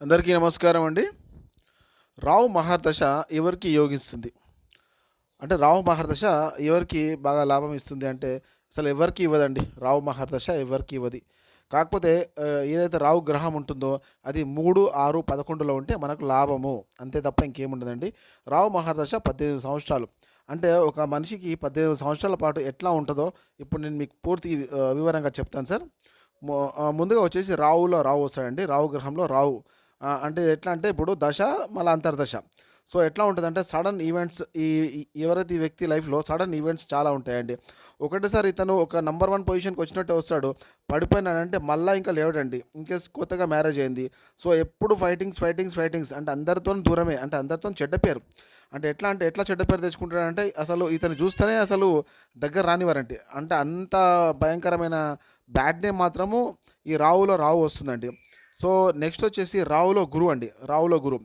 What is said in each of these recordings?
అందరికీ నమస్కారం అండి. రావు మహర్దశ ఎవరికి యోగిస్తుంది? అంటే రావు మహర్దశ ఎవరికి బాగా లాభం ఇస్తుంది అంటే అసలు ఎవరికి ఇవ్వదండి? రావు మహర్దశ ఎవరికి ఇవ్వది? కాకపోతే ఏదైతే రావు గ్రహం ఉంటుందో అది మూడు ఆరు పదకొండులో ఉంటే మనకు లాభము. అంతే తప్ప ఇంకేముండదండి రావు మహర్దశ పద్దెనిమిది సంవత్సరాలు. అంటే ఒక మనిషికి పద్దెనిమిది సంవత్సరాల పాటు ఎట్లా ఉంటుందో ఇప్పుడు నేను మీకు పూర్తి వివరంగా చెప్తాను సార్. ముందుగా వచ్చేసి రావులో రావు వస్తాడండి. రావు గ్రహంలో రావు. అంటే ఎట్లా అంటే ఇప్పుడు దశ మళ్ళీ అంతర్దశ. సో ఎట్లా ఉంటుందంటే సడన్ ఈవెంట్స్ ఈ ఎవరైతే ఈ వ్యక్తి లైఫ్లో సడన్ ఈవెంట్స్ చాలా ఉంటాయండి. ఒకటేసారి ఇతను ఒక నంబర్ వన్ పొజిషన్కి వచ్చినట్టే వస్తాడు. పడిపోయినాడంటే మళ్ళీ ఇంకా లేవడండి. ఇంకేస్ కొత్తగా మ్యారేజ్ అయింది. సో ఎప్పుడు ఫైటింగ్స్ ఫైటింగ్స్ ఫైటింగ్స్ అంటే అందరితో దూరమే. అంటే అందరితో చెడ్డ పేరు. అంటే ఎట్లా అంటే ఎట్లా చెడ్డ పేరు తెచ్చుకుంటాడంటే అసలు ఇతను చూస్తేనే అసలు దగ్గర రానివారంటే అంటే అంత భయంకరమైన బ్యాడ్ నేమ్ మాత్రము ఈ రావులో రావు వస్తుందండి. సో నెక్స్ట్ వచ్చేసి రావులో గురువు అండి. రావులో గురువు.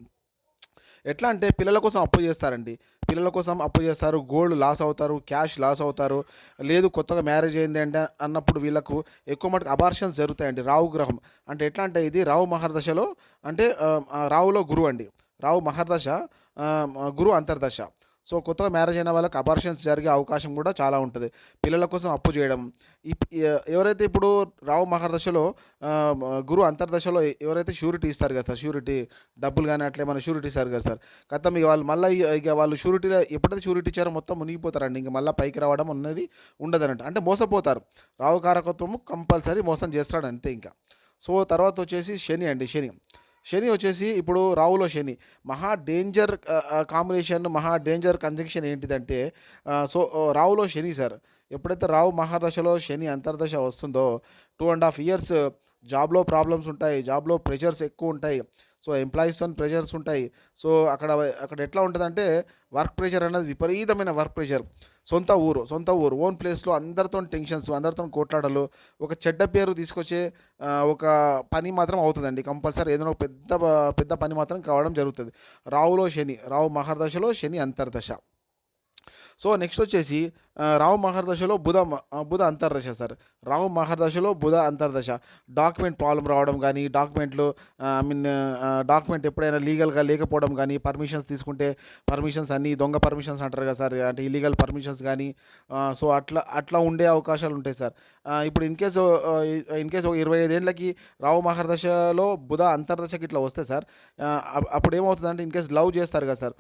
ఎట్లా అంటే పిల్లల కోసం అప్పు చేస్తారండి. పిల్లల కోసం అప్పు చేస్తారు. గోల్డ్ లాస్ అవుతారు. క్యాష్ లాస్ అవుతారు. లేదు కొత్తగా మ్యారేజ్ అయింది అంటే అన్నప్పుడు వీళ్ళకు ఎక్కువ మటుకు అబార్షన్స్ జరుగుతాయండి. రావు గ్రహం. అంటే ఎట్లా అంటే ఇది రావు మహర్దశలో అంటే రావులో గురువు అండి. రావు మహర్దశ గురువు అంతర్దశ. సో కొత్తగా మ్యారేజ్ అయిన వాళ్ళకి అబార్షన్స్ జరిగే అవకాశం కూడా చాలా ఉంటుంది. పిల్లల కోసం అప్పు చేయడం. ఇప్- ఎవరైతే ఇప్పుడు రావు మహర్దశలో గురువు గురు అంతర్దశలో ఎవరైతే షూరిటీ ఇస్తారు కదా సార్ షూరిటీ డబ్బులు కానీ అట్లే మన షూరిటీ ఇస్తారు కదా సార్. గతం ఇక వాళ్ళు మళ్ళీ ఇక వాళ్ళు షూరిటీలో ఎప్పుడైతే షూరిటీ ఇచ్చారో మొత్తం మునిగిపోతారండి. ఇంక మళ్ళీ పైకి రావడం అన్నది ఉండదన్నట్టు. అంటే మోసపోతారు. రావు కారకత్వము కంపల్సరీ మోసం చేస్తాడు అంతే ఇంకా. సో తర్వాత వచ్చేసి శని అండి శని. శని వచ్చేసి ఇప్పుడు రావులో శని. మహా డేంజర్ కాంబినేషన్ మహా డేంజర్ కంజంక్షన్ ఏంటిదంటే సో రావులో శని సార్. ఎప్పుడైతే రావు మహాదశలో శని అంతర్దశ వస్తుందో టూ అండ్ హాఫ్ ఇయర్స్ జాబ్లో ప్రాబ్లమ్స్ ఉంటాయి జాబ్లో ప్రెషర్స్ ఎక్కువ ఉంటాయి. సో ఎంప్లాయీస్తో ప్రెషర్స్ ఉంటాయి. సో అక్కడ అక్కడ ఎట్లా ఉంటుందంటే వర్క్ ప్రెషర్ అనేది విపరీతమైన వర్క్ ప్రెషర్ సొంత ఊరు సొంత ఊరు ఓన్ ప్లేస్లో అందరితో టెన్షన్స్ అందరితో కొట్లాడలు ఒక చెడ్డ పేరు తీసుకొచ్చే ఒక పని మాత్రం అవుతుందండి కంపల్సరీ ఏదైనా ఒక పెద్ద పెద్ద పని మాత్రం కావడం జరుగుతుంది. రావులో శని రావు మహర్దశలో శని అంతర్దశ. సో నెక్స్ట్ వచ్చేసి రావు మహర్దశలో బుధ బుధ అంతర్దశ సార్. రావు మహర్దశలో బుధ అంతర్దశ. డాక్యుమెంట్ ప్రాబ్లం రావడం కానీ డాక్యుమెంట్లు ఐ మీన్ డాక్యుమెంట్ ఎప్పుడైనా లీగల్గా లేకపోవడం కానీ పర్మిషన్స్ తీసుకుంటే పర్మిషన్స్ అన్నీ దొంగ పర్మిషన్స్ అంటారు కదా సార్ అంటే ఇల్లీగల్ పర్మిషన్స్ కానీ సో అట్లా అట్లా ఉండే అవకాశాలు ఉంటాయి సార్. ఇప్పుడు ఇన్ కేసు ఇన్ కేసు ఒక ఇరవై ఐదేళ్ళకి రావు మహర్దశలో బుధ అంతర్దశకి ఇట్లా వస్తే సార్ అప్పుడు ఏమవుతుందంటే ఇన్ కేసు లవ్ చేస్తారు కదా సార్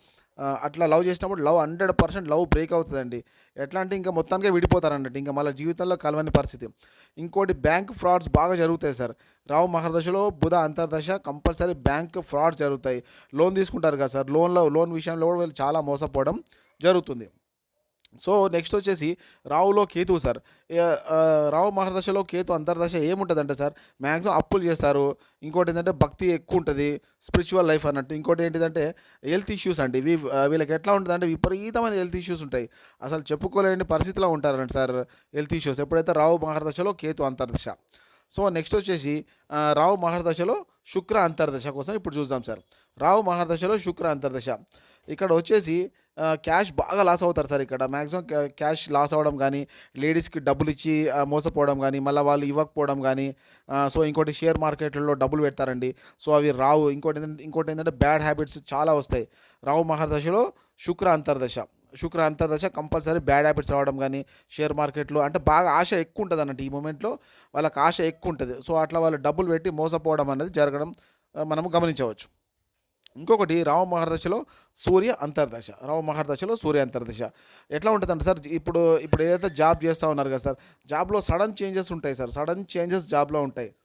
అట్లా లవ్ చేసినప్పుడు love hundred percent love break అవుతుందండి. ఎట్లా అంటే ఇంకా మొత్తానికే విడిపోతారు అన్నట్టు ఇంకా మళ్ళీ జీవితంలో కలవని పరిస్థితి. ఇంకోటి బ్యాంక్ ఫ్రాడ్స్ బాగా జరుగుతాయి సార్. రావు మహర్దశలో బుధ అంతర్దశ కంపల్సరీ బ్యాంక్ ఫ్రాడ్స్ జరుగుతాయి. లోన్ తీసుకుంటారు కదా సార్. లోన్లో లోన్ విషయంలో కూడా వీళ్ళు చాలా మోసపోవడం జరుగుతుంది. సో నెక్స్ట్ వచ్చేసి రావులో కేతు సార్. రావు మహర్దశలో కేతు అంతర్దశ ఏముంటుందంటే సార్? మ్యాక్సిమం అప్పులు చేస్తారు. ఇంకోటి ఏంటంటే భక్తి ఎక్కువ ఉంటుంది స్పిరిచువల్ లైఫ్ అన్నట్టు. ఇంకోటి ఏంటిదంటే హెల్త్ ఇష్యూస్ అండి. వీ వీళ్ళకి ఎట్లా ఉంటుందంటే విపరీతమైన హెల్త్ ఇష్యూస్ ఉంటాయి. అసలు చెప్పుకోలేని పరిస్థితిలో ఉంటారంట సార్ హెల్త్ ఇష్యూస్. ఎప్పుడైతే రావు మహర్దశలో కేతు అంతర్దశ. సో నెక్స్ట్ వచ్చేసి రావు మహర్దశలో శుక్ర అంతర్దశ కోసం ఇప్పుడు చూద్దాం సార్. రావు మహర్దశలో శుక్ర అంతర్దశ. ఇక్కడ వచ్చేసి క్యాష్ బాగా లాస్ అవుతారు సార్ ఇక్కడ. మ్యాక్సిమం క్యాష్ లాస్ అవ్వడం కానీ లేడీస్కి డబ్బులు ఇచ్చి మోసపోవడం కానీ మళ్ళీ వాళ్ళు ఇవ్వకపోవడం కానీ సో ఇంకోటి షేర్ మార్కెట్లలో డబ్బులు పెడతారండి. సో అవి రావు. ఇంకోటి ఏంటంటే ఇంకోటి ఏంటంటే బ్యాడ్ హ్యాబిట్స్ చాలా వస్తాయి. రావు మహర్దశలో శుక్ర అంతర్దశ. శుక్ర అంతర్దశ కంపల్సరీ బ్యాడ్ హ్యాబిట్స్ రావడం కానీ షేర్ మార్కెట్లో అంటే బాగా ఆశ ఎక్కువ ఉంటుంది అన్నట్టు ఈ మూమెంట్లో వాళ్ళకి ఆశ ఎక్కువ ఉంటుంది. సో అట్లా వాళ్ళు డబ్బులు పెట్టి మోసపోవడం అనేది జరగడం మనము గమనించవచ్చు. ఇంకొకటి రావ మహర్దశలో సూర్య అంతర్దశ. రావ మహర్దశలో సూర్య అంతర్దశ. ఎట్లా ఉంటుందంటే సార్ ఇప్పుడు ఇప్పుడు ఏదైతే జాబ్ చేస్తూ ఉన్నారు కదా సార్ జాబ్లో సడన్ చేంజెస్ ఉంటాయి సార్ సడన్ చేంజెస్ జాబ్లో ఉంటాయి.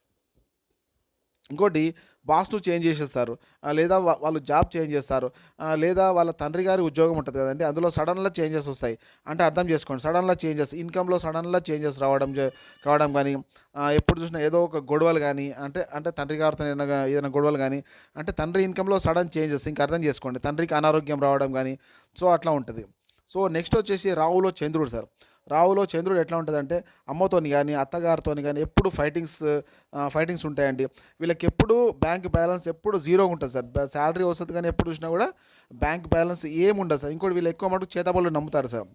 ఇంకోటి బాస్ను చేంజ్ చేసేస్తారు. లేదా వాళ్ళు జాబ్ చేంజ్ చేస్తారు. లేదా వాళ్ళ తండ్రి గారి ఉద్యోగం ఉంటుంది కదండి అందులో సడన్గా చేంజెస్ వస్తాయి. అంటే అర్థం చేసుకోండి సడన్గా చేంజెస్ ఇన్కంలో సడన్గా చేంజెస్ రావడం కావడం కానీ ఎప్పుడు చూసినా ఏదో ఒక గొడవలు కానీ అంటే అంటే తండ్రి గారితో ఏదైనా ఏదైనా గొడవలు కానీ అంటే తండ్రి ఇన్కంలో సడన్ చేంజెస్ ఇంకా అర్థం చేసుకోండి. తండ్రికి అనారోగ్యం రావడం కానీ సో అట్లా ఉంటుంది. సో నెక్స్ట్ వచ్చేసి రావులో చంద్రుడు సార్. రావులో చంద్రుడు ఎట్లా ఉంటుందంటే అమ్మతోని కానీ అత్తగారితోని కానీ ఎప్పుడు ఫైటింగ్స్ ఫైటింగ్స్ ఉంటాయండి. వీళ్ళకి ఎప్పుడు బ్యాంక్ బ్యాలెన్స్ ఎప్పుడు జీరోగా ఉంటుంది సార్. శాలరీ వస్తుంది కానీ ఎప్పుడు చూసినా కూడా బ్యాంక్ బ్యాలెన్స్ ఏముండదు సార్. ఇంకోటి వీళ్ళు ఎక్కువ మటుకు చేతబడులు నమ్ముతారు సార్.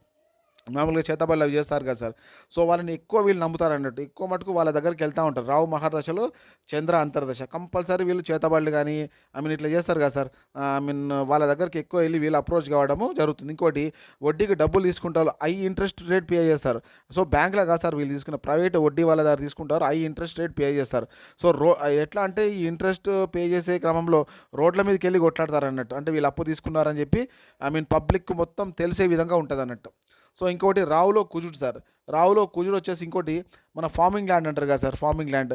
మామూలుగా చేతబడులు అవి చేస్తారు కదా సార్. సో వాళ్ళని ఎక్కువ వీళ్ళు నమ్ముతారు అన్నట్టు. ఎక్కువ మటుకు వాళ్ళ దగ్గరికి వెళ్తూ ఉంటారు. రావు మహాదశలో చంద్ర అంతర్దశ. కంపల్సరీ వీళ్ళు చేతబడులు కానీ ఐ మీన్ ఇట్లా చేస్తారు కదా సార్. ఐ మీన్ వాళ్ళ దగ్గరికి ఎక్కువ వెళ్ళి వీళ్ళు అప్రోచ్ కావడము జరుగుతుంది. ఇంకోటి వడ్డీకి డబ్బులు తీసుకుంటారు. ఐ ఇంట్రెస్ట్ రేట్ పే చేస్తారు సో బ్యాంక్లో కాదు సార్ వీళ్ళు తీసుకున్న ప్రైవేట్ వడ్డీ వాళ్ళ దగ్గర తీసుకుంటారు. ఐ ఇంట్రెస్ట్ రేట్ పే చేస్తారు సో రో ఎట్లా అంటే ఈ ఇంట్రెస్ట్ పే చేసే క్రమంలో రోడ్ల మీదకి వెళ్ళి కొట్లాడతారు అన్నట్టు. అంటే వీళ్ళు అప్పు తీసుకున్నారని చెప్పి ఐ మీన్ పబ్లిక్ మొత్తం తెలిసే విధంగా ఉంటుంది అన్నట్టు సో ఇంకోటి రావులో కుజుడు సార్. రావులో కుజుడు వచ్చేసి ఇంకోటి మన ఫార్మింగ్ ల్యాండ్ అంటారు కదా సార్ ఫార్మింగ్ ల్యాండ్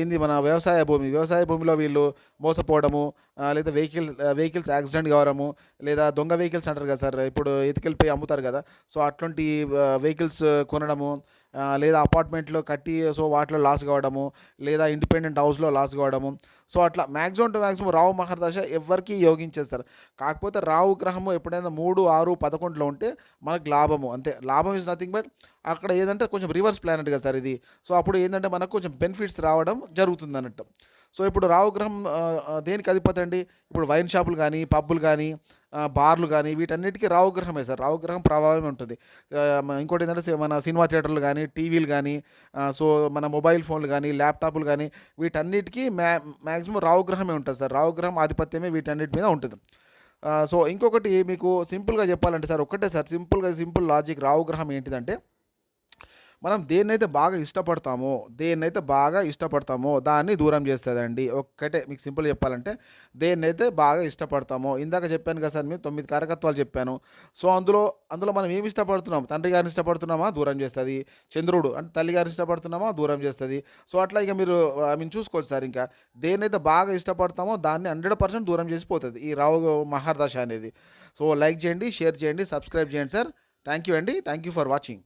ఏంది మన వ్యవసాయ భూమి వ్యవసాయ భూమిలో వీళ్ళు మోసపోవడము లేదా వెహికల్ వెహికల్స్ యాక్సిడెంట్ కావడము లేదా దొంగ వెహికల్స్ అంటారు కదా సార్ ఇప్పుడు ఎతికెళ్ళిపోయి అమ్ముతారు కదా. సో అట్లాంటి వెహికల్స్ కొనడము లేదా అపార్ట్మెంట్లో కట్టి సో వాటిలో లాస్ కావడము లేదా ఇండిపెండెంట్ హౌస్లో లాస్ కావడము. సో అట్లా మ్యాక్సిమం టు మ్యాక్సిమం రావు మహర్దశ ఎవరికి యోగించేస్తారు. కాకపోతే రావు గ్రహము ఎప్పుడైనా మూడు ఆరు పదకొండులో ఉంటే మనకు లాభము. అంతే. లాభం ఇస్ నథింగ్ బట్ అక్కడ ఏదంటే కొంచెం రివర్స్ ప్లానెట్ కదా సార్ ఇది. సో అప్పుడు ఏంటంటే మనకు కొంచెం బెనిఫిట్స్ రావడం జరుగుతుంది అన్నట్టు. సో ఇప్పుడు రావు గ్రహం దేనికి అధిపతి అండి? ఇప్పుడు వైన్ షాపులు కానీ పబ్బులు కానీ బార్లు కానీ వీటన్నిటికీ రావు గ్రహమే సార్. రావు గ్రహం ప్రభావమే ఉంటుంది. ఇంకోటి ఏంటంటే మన సినిమా థియేటర్లు కానీ టీవీలు కానీ సో మన మొబైల్ ఫోన్లు కానీ ల్యాప్టాప్లు కానీ వీటన్నిటికీ మ్యా మ్యాక్సిమం రావు గ్రహమే ఉంటుంది సార్. రావు గ్రహం ఆధిపత్యమే వీటన్నిటి మీద ఉంటుంది. సో ఇంకొకటి మీకు సింపుల్గా చెప్పాలంటే సార్ ఒక్కటే సార్ సింపుల్గా సింపుల్ లాజిక్ రావు గ్రహం ఏంటిదంటే మనం దేన్నైతే బాగా ఇష్టపడతామో దేన్నైతే బాగా ఇష్టపడతామో దాన్ని దూరం చేస్తుందండి. ఒక్కటే మీకు సింపుల్ చెప్పాలంటే దేన్నైతే బాగా ఇష్టపడతామో ఇందాక చెప్పాను కదా సార్ మేము తొమ్మిది కారకత్వాలు చెప్పాను. సో అందులో అందులో మనం ఏమి ఇష్టపడుతున్నాం? తండ్రి గారిని ఇష్టపడుతున్నామా? దూరం చేస్తుంది. చంద్రుడు అంటే తల్లి గారిని ఇష్టపడుతున్నామా? దూరం చేస్తుంది. సో అట్లా ఇక మీరు ఐ మీన్ చూసుకోవచ్చు సార్ ఇంకా. దేన్నైతే బాగా ఇష్టపడతామో దాన్ని హండ్రెడ్ పర్సెంట్ దూరం చేసిపోతుంది ఈ రావు మహర్దశ అనేది. సో లైక్ చేయండి షేర్ చేయండి సబ్స్క్రైబ్ చేయండి సార్. థ్యాంక్ యూ అండి. Thank you for watching.